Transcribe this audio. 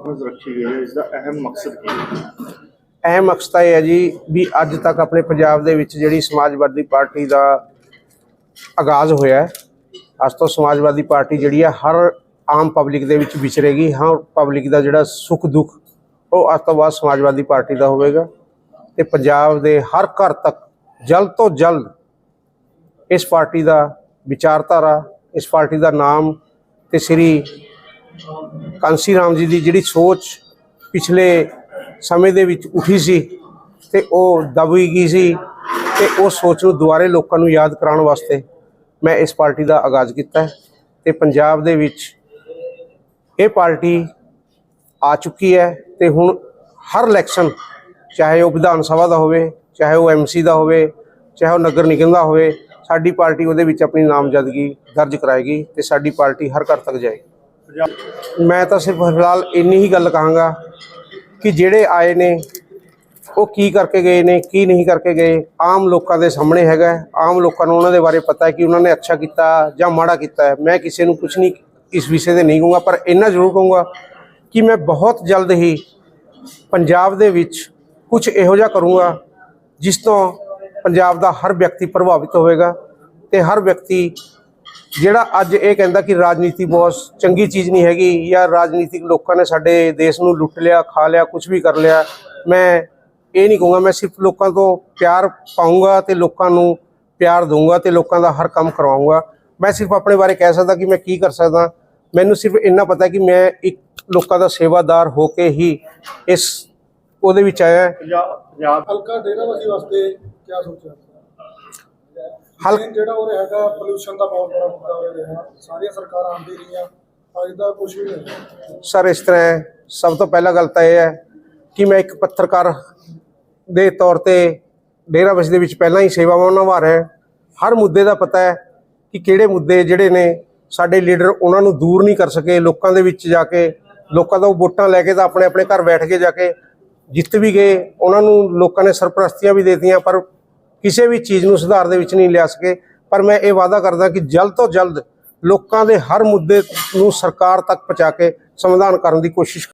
Conference ਰੱਖੀ ਗਈ ਹੈ, ਇਸ ਦਾ ਅਹਿਮ ਮਕਸਦ ਕੀ ਹੈ? ਅਹਿਮ ਮਕਸਦ ਤਾਂ ਇਹ ਹੈ ਜੀ ਵੀ ਅੱਜ ਤੱਕ ਆਪਣੇ ਪੰਜਾਬ ਦੇ ਵਿੱਚ ਜਿਹੜੀ ਸਮਾਜਵਾਦੀ ਪਾਰਟੀ ਦਾ ਆਗਾਜ਼ ਹੋਇਆ ਅੱਜ ਤੋਂ ਸਮਾਜਵਾਦੀ ਪਾਰਟੀ ਜਿਹੜੀ ਹੈ ਹਰ ਆਮ ਪਬਲਿਕ ਦੇ ਵਿੱਚ ਵਿਚਰੇਗੀ ਹਾਂ ਪਬਲਿਕ ਦਾ ਜਿਹੜਾ ਸੁੱਖ ਦੁੱਖ, ਉਹ ਅੱਜ ਤੋਂ ਬਾਅਦ ਸਮਾਜਵਾਦੀ ਪਾਰਟੀ ਦਾ ਹੋਵੇਗਾ ਤੇ ਪੰਜਾਬ ਦੇ ਹਰ ਘਰ ਤੱਕ ਜਲਦ ਤੋਂ ਜਲਦ ਇਸ ਪਾਰਟੀ ਦਾ ਵਿਚਾਰਧਾਰਾ, ਇਸ ਪਾਰਟੀ ਦਾ ਨਾਮ ਤੇ ਸ੍ਰੀ ਕਾਂਸੀ ਰਾਮ ਜੀ ਦੀ ਜਿਹੜੀ ਸੋਚ ਪਿਛਲੇ ਸਮੇਂ ਦੇ ਵਿੱਚ ਉੱਠੀ ਸੀ ਤੇ ਉਹ ਦਬੀ ਗਈ ਸੀ ਤੇ ਉਹ ਸੋਚ ਨੂੰ ਦੁਬਾਰੇ ਲੋਕਾਂ ਨੂੰ ਯਾਦ ਕਰਾਉਣ ਵਾਸਤੇ ਮੈਂ ਇਸ ਪਾਰਟੀ ਦਾ ਆਗਾਜ਼ ਕੀਤਾ ਹੈ ਤੇ ਪੰਜਾਬ ਦੇ ਵਿੱਚ ਇਹ ਪਾਰਟੀ ਆ ਚੁੱਕੀ ਹੈ ਤੇ ਹੁਣ ਹਰ ਇਲੈਕਸ਼ਨ, ਚਾਹੇ ਉਹ ਵਿਧਾਨ ਸਭਾ ਦਾ ਹੋਵੇ, ਚਾਹੇ ਉਹ ਐਮਸੀ ਦਾ ਹੋਵੇ, ਚਾਹੇ ਉਹ ਨਗਰ ਨਿਗਮ ਦਾ ਹੋਵੇ, ਸਾਡੀ ਪਾਰਟੀ ਉਹਦੇ ਵਿੱਚ ਆਪਣੀ ਨਾਮਜ਼ਦਗੀ ਦਰਜ ਕਰਾਏਗੀ ਤੇ ਸਾਡੀ ਪਾਰਟੀ ਹਰ ਘਰ ਤੱਕ ਜਾਏਗੀ। ਮੈਂ ਤਾਂ ਸਿਰਫ ਫਿਲਹਾਲ ਇੰਨੀ ਹੀ ਗੱਲ ਕਹਾਂਗਾ ਕਿ ਜਿਹੜੇ ਆਏ ਨੇ, ਉਹ ਕੀ ਕਰਕੇ ਗਏ ਨੇ, ਕੀ ਨਹੀਂ ਕਰਕੇ ਗਏ, ਆਮ ਲੋਕਾਂ ਦੇ ਸਾਹਮਣੇ ਹੈਗਾ ਆਮ ਲੋਕਾਂ ਨੂੰ ਉਹਨਾਂ ਦੇ ਬਾਰੇ ਪਤਾ ਹੈ ਕਿ ਉਹਨਾਂ ਨੇ ਅੱਛਾ ਕੀਤਾ ਜਾਂ ਮਾੜਾ ਕੀਤਾ ਮੈਂ ਕਿਸੇ ਨੂੰ ਕੁਝ ਨਹੀਂ, ਇਸ ਵਿਸ਼ੇ ਤੇ ਨਹੀਂ ਕਹੂੰਗਾ, ਪਰ ਇੰਨਾ ਜ਼ਰੂਰ ਕਹੂੰਗਾ ਕਿ ਮੈਂ ਬਹੁਤ ਜਲਦ ਹੀ ਪੰਜਾਬ ਦੇ ਵਿੱਚ ਕੁਝ ਇਹੋ ਜਿਹਾ ਕਰੂੰਗਾ, ਜਿਸ ਤੋਂ ਪੰਜਾਬ ਦਾ ਹਰ ਵਿਅਕਤੀ ਪ੍ਰਭਾਵਿਤ ਹੋਵੇਗਾ ਤੇ ਹਰ ਵਿਅਕਤੀ ਜਿਹੜਾ ਅੱਜ ਇਹ ਕਹਿੰਦਾ ਕਿ ਰਾਜਨੀਤੀ ਬਹੁਤ ਚੰਗੀ ਚੀਜ਼ ਨਹੀਂ ਹੈਗੀ ਜਾਂ ਰਾਜਨੀਤਿਕ ਲੋਕਾਂ ਨੇ ਸਾਡੇ ਦੇਸ਼ ਨੂੰ ਲੁੱਟ ਲਿਆ, ਖਾ ਲਿਆ ਕੁਝ ਵੀ ਕਰ ਲਿਆ, ਮੈਂ ਇਹ ਨਹੀਂ ਕਹੂੰਗਾ, ਮੈਂ ਸਿਰਫ ਲੋਕਾਂ ਤੋਂ ਪਿਆਰ ਪਾਊਂਗਾ ਤੇ ਲੋਕਾਂ ਨੂੰ ਪਿਆਰ ਦਊਂਗਾ ਤੇ ਲੋਕਾਂ ਦਾ ਹਰ ਕੰਮ ਕਰਵਾਊਂਗਾ। ਮੈਂ ਸਿਰਫ ਆਪਣੇ ਬਾਰੇ ਕਹਿ ਸਕਦਾ ਕਿ ਮੈਂ ਕੀ ਕਰ ਸਕਦਾ। ਮੈਨੂੰ ਸਿਰਫ ਇੰਨਾ ਪਤਾ ਕਿ ਮੈਂ ਇੱਕ ਲੋਕਾਂ ਦਾ ਸੇਵਾਦਾਰ ਹੋ ਕੇ ਹੀ ਇਸ ਉਹਦੇ ਵਿੱਚ ਆਇਆ। ਪੰਜਾਬ ਹਲਕਾ ਡੇਰਾਵਾਸੀ ਵਾਸਤੇ ਕੀ ਸੋਚਿਆ? ਹਲ ਜਿਹੜਾ ਉਹ ਹੈਗਾ ਪੋਲੂਸ਼ਨ ਦਾ ਬਹੁਤ ਬੜਾ ਮੁੱਦਾ ਹੋ ਰਿਹਾ। ਸਾਰੀਆਂ ਸਰਕਾਰਾਂ ਆਂਦੀ ਰਹੀਆਂ ਅੱਜ ਦਾ ਕੁਝ ਵੀ ਨਹੀਂ। ਸਰ ਇਸ ਤਰ੍ਹਾਂ ਸਭ ਤੋਂ ਪਹਿਲਾਂ ਗੱਲ ਤਾਂ ਇਹ ਹੈ ਕਿ ਮੈਂ ਇੱਕ ਪੱਤਰਕਾਰ ਦੇ ਤੌਰ ਤੇ ਡੇਰਾਬੱਸੀ ਦੇ ਵਿੱਚ ਪਹਿਲਾਂ ਹੀ ਸੇਵਾਵਾਂ ਨਿਭਾ ਰਿਹਾ ਹਰ ਮੁੱਦੇ ਦਾ ਪਤਾ ਹੈ ਕਿ ਕਿਹੜੇ ਮੁੱਦੇ ਜਿਹੜੇ ਨੇ ਸਾਡੇ ਲੀਡਰ ਉਹਨਾਂ ਨੂੰ ਦੂਰ ਨਹੀਂ ਕਰ ਸਕੇ। ਲੋਕਾਂ ਦੇ ਵਿੱਚ ਜਾ ਕੇ ਲੋਕਾਂ ਤੋਂ ਵੋਟਾਂ ਲੈ ਕੇ ਤਾਂ ਆਪਣੇ ਆਪਣੇ ਘਰ ਬੈਠ ਕੇ ਜਾ ਕੇ ਜਿੱਤ ਵੀ ਗਏ। ਉਹਨਾਂ ਨੂੰ ਲੋਕਾਂ ਨੇ ਸਰਪ੍ਰਸਤੀਆਂ ਵੀ ਦੇਤੀਆਂ ਪਰ ਕਿਸੇ ਵੀ ਚੀਜ਼ ਨੂੰ ਸੁਧਾਰ ਦੇ ਵਿੱਚ ਨਹੀਂ ਲਿਆ ਸਕੇ। ਪਰ ਮੈਂ ਇਹ ਵਾਅਦਾ ਕਰਦਾ ਕਿ ਜਲਦ ਤੋਂ ਜਲਦ ਲੋਕਾਂ ਦੇ ਹਰ ਮੁੱਦੇ ਨੂੰ ਸਰਕਾਰ ਤੱਕ ਪਹੁੰਚਾ ਕੇ ਸਮਾਧਾਨ ਕਰਨ ਦੀ ਕੋਸ਼ਿਸ਼